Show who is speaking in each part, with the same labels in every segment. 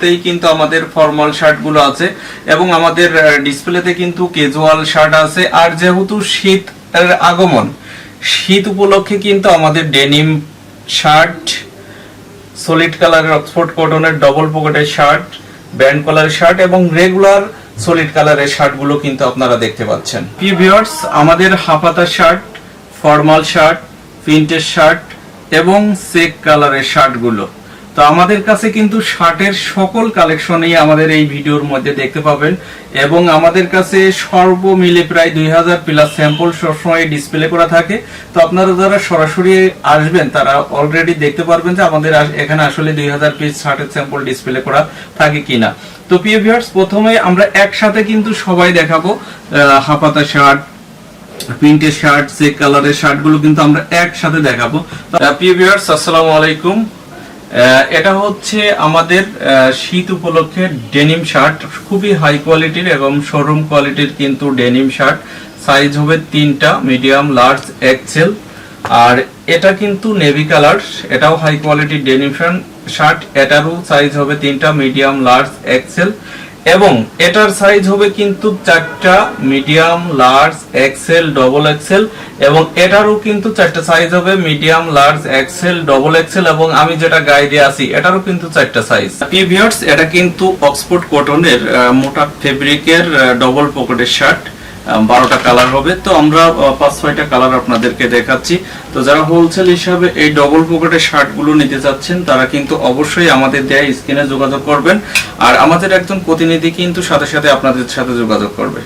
Speaker 1: শুরুতেই কিন্তু আমাদের ফর্মাল শার্টগুলো আছে এবং আমাদের ডিসপ্লেতে কিন্তু ক্যাজুয়াল শার্ট আছে। আর যেহেতু শীত আগমন, শীত উপলক্ষে কিন্তু আমাদের ডেনিম শার্ট সলিড কালারের অক্সফোর্ড কটনের ডবল পকেটের শার্ট ব্যান্ড কলারের শার্ট এবং রেগুলার সলিড কালারের শার্টগুলো কিন্তু আপনারা দেখতে পাচ্ছেন। ভিউয়ার্স আমাদের হাফাতা শার্ট ফর্মাল শার্ট প্রিন্টের শার্ট এবং চেক কালারের শার্টগুলো তো আমাদের কাছে কিন্তু শার্টের সকল কালেকশনই আমাদের এই ভিডিওর মধ্যে দেখতে পাবেন এবং আমাদের কাছে সর্বমিলে প্রায় দুই হাজার প্লাস স্যাম্পল সবসময় ডিসপ্লে করা থাকে। তো আপনারা যারা সরাসরি আসবেন, তারা অলরেডি দেখতে পারবেন যে আমাদের এখানে আসলে দুই হাজার পিস শার্টের স্যাম্পল ডিসপ্লে করা থাকে কিনা। তো প্রিয় ভিউয়ার্স প্রথমে আমরা একসাথে কিন্তু সবাই দেখাবো হাফাতা শার্ট, প্রিন্টের শার্ট চেক কালারের শার্টগুলো কিন্তু আমরা একসাথে দেখাবো। প্রিয় ভিউয়ার্স আসসালামু আলাইকুম। এটা হচ্ছে আমাদের শীত উপলক্ষে ডেনিম শার্ট। খুবই হাই কোয়ালিটির এবং শোরুম কোয়ালিটির কিন্তু ডেনিম শার্ট। সাইজ হবে তিনটা মিডিয়াম লার্জ এক্সেল আর এটা কিন্তু নেভি কালার এটাও হাই কোয়ালিটির ডেনিম শার্ট। এটারও সাইজ হবে তিনটা মিডিয়াম লার্জ এক্সেল এবং এটার সাইজ হবে কিন্তু চারটা medium large XL double XL এবং এটারও কিন্তু চারটা সাইজ হবে medium large XL double XL এবং আমি যেটা গায়ে দিয়ে আসি এটারও কিন্তু চারটা সাইজ পিভিয়ার্স এটা কিন্তু অক্সফোর্ড কটনের মোটা ফেব্রিকের ডবল পকেটের শার্ট বারোটা কালার হবে। তো আমরা পাঁচ, ছয়টা কালার আপনাদেরকে দেখাচ্ছি। তো যারা হোলসেল হিসাবে এই ডবল পকেটের শার্টগুলো নিতে চাচ্ছেন, তারা কিন্তু অবশ্যই আমাদের দেয়া স্ক্রিনে যোগাযোগ করবেন। আর আমাদের একজন প্রতিনিধি কিন্তু সাথে সাথে আপনাদের সাথে যোগাযোগ করবে।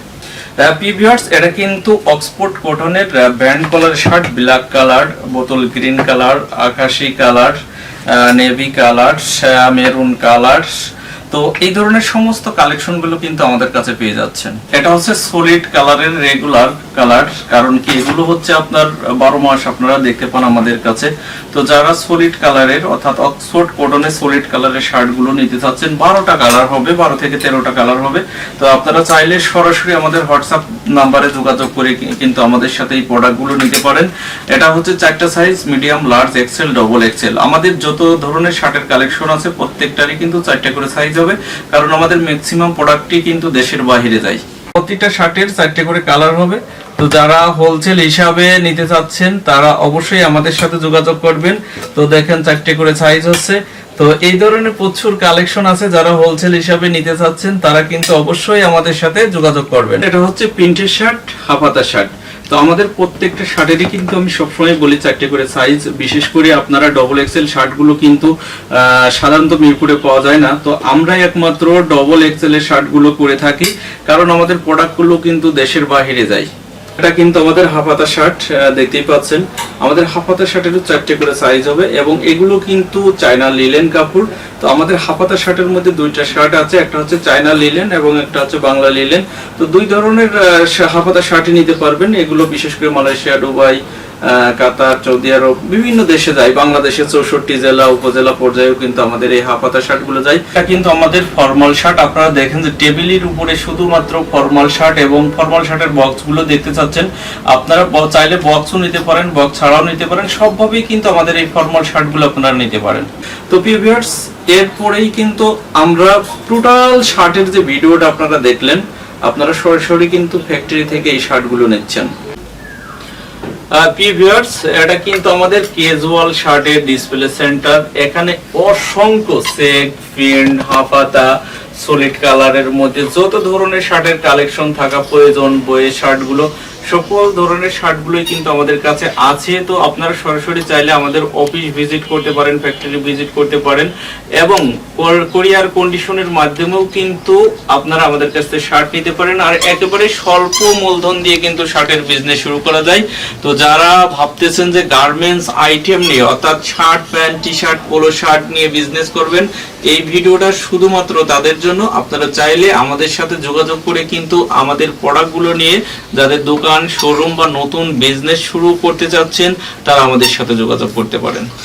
Speaker 1: পিভিয়ার্স এটা কিন্তু অক্সফোর্ড কটনের band collar shirt black colour বোতল গ্রিন কালার আকাশি colour navy colour maroon colour তো এই ধরনের সমস্ত কালেকশনগুলো কিন্তু আমাদের কাছে পেয়ে যাচ্ছেন। এটা হচ্ছে সলিড কালারের রেগুলার কালার কারণ কি এগুলো হচ্ছে আপনার বারো মাস আপনারা দেখতে পান আমাদের কাছে। তো যারা সলিড কালারের অর্থাৎ অক্সফোর্ড কটনের সলিড কালারের শার্টগুলো নিতে চাচ্ছেন, বারোটা কালার হবে, বারো থেকে তেরোটা কালার হবে। তো আপনারা চাইলে সরাসরি আমাদের হোয়াটসঅ্যাপ নাম্বারে যোগাযোগ করে কিন্তু আমাদের সাথে এই প্রোডাক্টগুলো নিতে পারেন। এটা হচ্ছে চারটা size medium large XL double XL আমাদের যত ধরনের শার্টের কালেকশন আছে, প্রত্যেকটারই কিন্তু চারটা করে সাইজ হবে, কারণ আমাদের ম্যাক্সিমাম প্রোডাক্টই কিন্তু দেশের বাইরে যায়। প্রত্যেকটা শার্টের চারটে করে কালার হবে। তো যারা হোলসেল হিসাবে নিতে চাচ্ছেন, তারা অবশ্যই আমাদের সাথে যোগাযোগ করবেন। তো দেখেন চারটে করে সাইজ হচ্ছে। তো এই ধরনের প্রচুর কালেকশন আছে যারা হোলসেল হিসাবে নিতে চাচ্ছেন, তারা কিন্তু অবশ্যই আমাদের সাথে যোগাযোগ করবেন। এটা হচ্ছে প্রিন্টের শার্ট হাফাতা শার্ট। তো আমাদের প্রত্যেকটা শার্টেরই কিন্তু আমি সবসময় বলি চারটে করে সাইজ বিশেষ করে আপনারা ডবল এক্সেল শার্টগুলো কিন্তু সাধারণত মিরপুরে পাওয়া যায় না। তো আমরাই একমাত্র ডবল এক্সেলের শার্টগুলো করে থাকি, কারণ আমাদের প্রোডাক্টগুলো কিন্তু দেশের বাহিরে যায়। এটা কিন্তু আমাদের হাফাতা শার্ট দেখতেই পাচ্ছেন। আমাদের হাফাতা শার্টেরও চারটে করে সাইজ হবে এবং এগুলো কিন্তু চায়না লিলেন কাপড়। তো আমাদের হাফাতা শার্টের মধ্যে দুইটা শার্ট আছে, একটা হচ্ছে চায়না লিলেন এবং একটা হচ্ছে বাংলা লিলেন। তো দুই ধরনের হাফাতা শার্টই নিতে পারবেন। এগুলো বিশেষ করে Malaysia, Dubai Qatar, Saudi Arab, বিভিন্ন দেশে যায়। বাংলাদেশের চৌষট্টি জেলা, উপজেলা পর্যায়েও কিন্তু আমাদের এই হাফাতা শার্টগুলো যায়। এটা কিন্তু আমাদের ফর্মাল শার্ট। আপনারা দেখেন যে টেবিলের উপরে শুধুমাত্র ফর্মাল শার্ট এবং ফর্মাল শার্টের বক্সগুলো দেখতে চাচ্ছেন, আপনারা চাইলে বক্সও নিতে পারেন বক্স ছাড়াও নিতে পারেন, সবভাবেই কিন্তু আমাদের এই ফর্মাল শার্টগুলো আপনারা নিতে পারেন। তো পিভিয়ার্স এরপরেই কিন্তু আমরা টোটাল শার্টের যে ভিডিওটা আপনারা দেখলেন, আপনারা সরাসরি কিন্তু ফ্যাক্টরি থেকে এই শার্টগুলো নিচ্ছেন ভিউয়ার্স এটা কিন্তু আমাদের ক্যাজুয়াল শার্টের ডিসপ্লে সেন্টার এখানে অসংখ্য সেক প্রিন্ট হাফাতা সলিড কালারের মধ্যে যত ধরনের শার্টের কালেকশন থাকা প্রয়োজন, বইয়ের শার্টগুলো, সকল ধরনের শার্টগুলোই কিন্তু আমাদের কাছে আছে। তো আপনারা সরাসরি চাইলে আমাদের অফিস ভিজিট করতে পারেন ফ্যাক্টরি ভিজিট করতে পারেন এবং কোরিয়ার কন্ডিশনের মাধ্যমেও কিন্তু আপনারা আমাদের কাছ থেকে শার্ট নিতে পারেন। আর একেবারে স্বল্প মূলধন দিয়ে কিন্তু শার্টের বিজনেস শুরু করা যায়। তো যারা ভাবতেছেন যে গার্মেন্টস আইটেম নিয়ে, অর্থাৎ shirt, pant T shirt polo shirt নিয়ে বিজনেস করবেন, এই ভিডিওটা শুধুমাত্র তাদের জন্য আপনারা চাইলে আমাদের সাথে যোগাযোগ করে কিন্তু আমাদের প্রোডাক্টগুলো নিয়ে যাদের দোকান শোরুম বা নতুন বিজনেস শুরু করতে চাচ্ছেন, তারা আমাদের সাথে যোগাযোগ করতে পারেন।